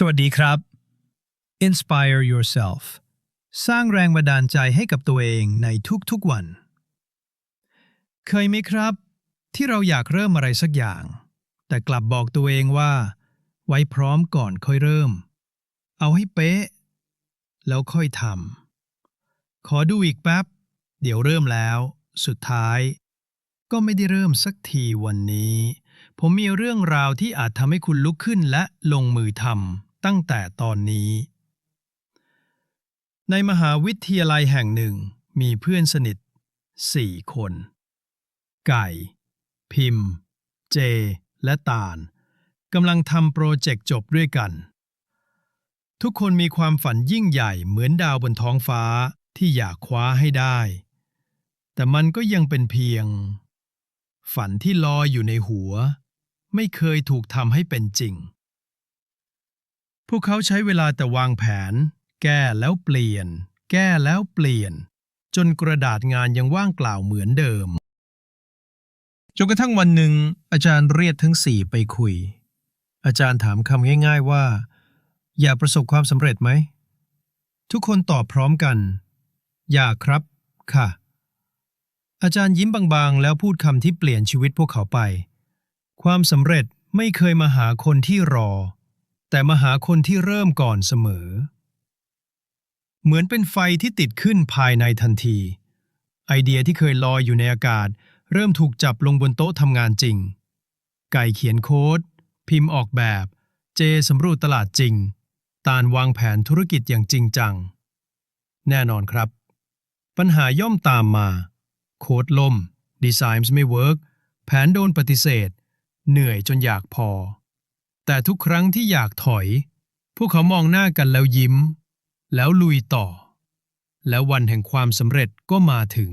สวัสดีครับ Inspire yourself สร้างแรงบันดาลใจให้กับตัวเองในทุกๆวัน เคยไหมครับ ที่เราอยากเริ่มอะไรสักอย่าง แต่กลับบอกตัวเองว่า ไว้พร้อมก่อนค่อยเริ่ม เอาให้เป๊ะ แล้วค่อยทำขอดูอีกแป๊บ เดี๋ยวเริ่มแล้ว สุดท้าย ก็ไม่ได้เริ่มสักทีวันนี้ ผมมีเรื่องราวที่อาจทำให้คุณลุกขึ้นและลงมือทำ ตั้งแต่ตอนนี้ ในมหาวิทยาลัยแห่งหนึ่งมีเพื่อนสนิทสี่คน ไก่ พิมพ์ เจ และตาลกำลังทำโปรเจกต์จบด้วยกัน ทุกคนมีความฝันยิ่งใหญ่เหมือนดาวบนท้องฟ้าที่อยากคว้าให้ได้ แต่มันก็ยังเป็นเพียง ฝันที่ลอยอยู่ในหัว ไม่เคยถูกทำให้เป็นจริง พวกเขาใช้เวลาแต่วางแผน แก้แล้วเปลี่ยน แก้แล้วเปลี่ยน จนกระดาษงานยังว่างเปล่าเหมือนเดิม จนกระทั่งวันหนึ่ง อาจารย์เรียกทั้งสี่ไปคุย อาจารย์ถามคำง่าย ๆว่า อยากประสบความสำเร็จไหม ทุกคนตอบพร้อมกัน อยากครับ ค่ะ อาจารย์ยิ้มบางๆ แล้วพูดคำที่เปลี่ยนชีวิตพวกเขาไป ความสำเร็จไม่เคยมาหาคนที่รอ แต่มาหาคนที่เริ่มก่อนเสมอ เหมือนเป็นไฟที่ติดขึ้นภายในทันที ไอเดียที่เคยลอยอยู่ในอากาศ เริ่มถูกจับลงบนโต๊ะทำงานจริง ไก่เขียนโค้ด พิมพ์ออกแบบ เจสำรวจตลาดจริง ตาลวางแผนธุรกิจอย่างจริงจัง แน่นอนครับ ปัญหาย่อมตามมา โค้ดล่ม ดีไซน์ไม่เวิร์กแผนโดนปฏิเสธ เหนื่อยจนอยากพอ แต่ทุกครั้งที่อยากถอย พวกเขามองหน้ากันแล้วยิ้ม แล้วลุยต่อ แล้ววันแห่งความสำเร็จก็มาถึง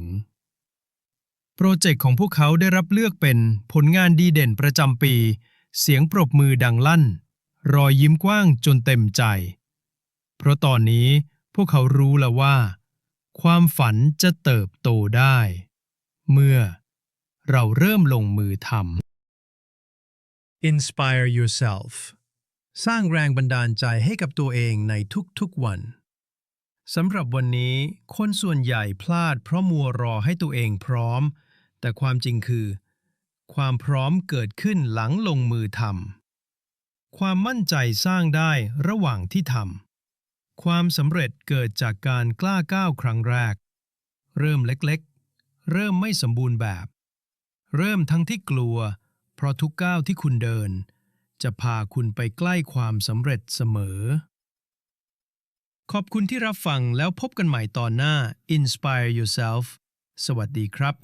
โปรเจกต์ของพวกเขาได้รับเลือกเป็นผลงานดีเด่นประจำปี เสียงปรบมือดังลั่น รอยยิ้มกว้างจนเต็มใจ เพราะตอนนี้พวกเขารู้แล้วว่า ความฝันจะเติบโตได้ เมื่อเราเริ่มลงมือทำ Inspire yourself สร้างแรงบันดาลใจให้กับตัวเองในทุกๆวัน สำหรับวันนี้ คนส่วนใหญ่พลาดเพราะมัวรอให้ตัวเองพร้อม แต่ความจริงคือ ความพร้อมเกิดขึ้นหลังลงมือทำ ความมั่นใจสร้างได้ระหว่างที่ทำ ความสำเร็จเกิดจากการกล้าก้าวครั้งแรก เริ่มเล็กๆ เริ่มไม่สมบูรณ์แบบ เริ่มทั้งที่กลัว ราะทุกก้าวที่คุณเดิน จะพาคุณไปใกล้ความสำเร็จเสมอ ขอบคุณที่รับฟังแล้วพบกันใหม่ตอนหน้า Inspire Yourself สวัสดีครับ